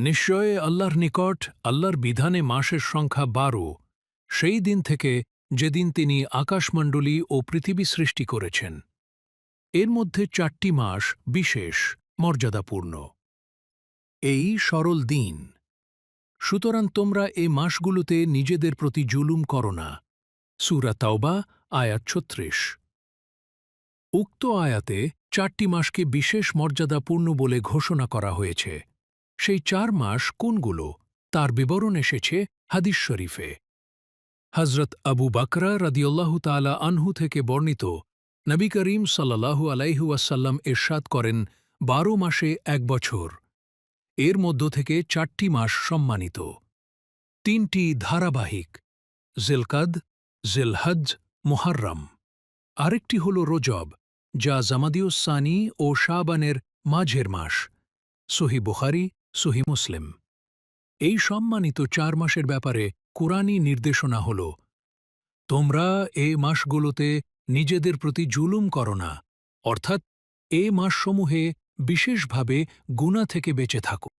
নিশ্চয় আল্লাহর নিকট আল্লাহর বিধানে মাসের সংখ্যা বারো, সেই দিন থেকে যেদিন তিনি আকাশমণ্ডলী ও পৃথিবী সৃষ্টি করেছেন। এর মধ্যে চারটি মাস বিশেষ, মর্যাদাপূর্ণ। এই সরল দিন। সুতরাং তোমরা এ মাসগুলোতে নিজেদের প্রতি জুলুম করো না। সুরা তাওবা, আয়াত ছত্রিশ। উক্ত আয়াতে চারটি মাসকে বিশেষ মর্যাদাপূর্ণ বলে ঘোষণা করা হয়েছে। সেই চার মাস কোনগুলো? তার বিবরণ এসেছে হাদিস শরীফে। হজরত আবু বাকরা রদিউল্লাহ তালা আনহু থেকে বর্ণিত, নবী করিম সাল্লাহু আলাইহু আসাল্লাম এরশাদ করেন বারো মাসে এক বছর। এর মধ্য থেকে চারটি মাস সম্মানিত। তিনটি ধারাবাহিক, জিলকাদ জিলহজ মুহাররম। আরেকটি হল রোজব, যা জামাদিউসানি ও শাবানের মাঝের মাস। সহি বুখারি সহি মুসলিম। এই সম্মানিত চার মাসের ব্যাপারে কোরআনই নির্দেশনা হল, তোমরা এ মাসগুলোতে নিজেদের প্রতি জুলুম করো না, অর্থাৎ এ মাসসমূহে বিশেষভাবে গুণা থেকে বেঁচে থাকো।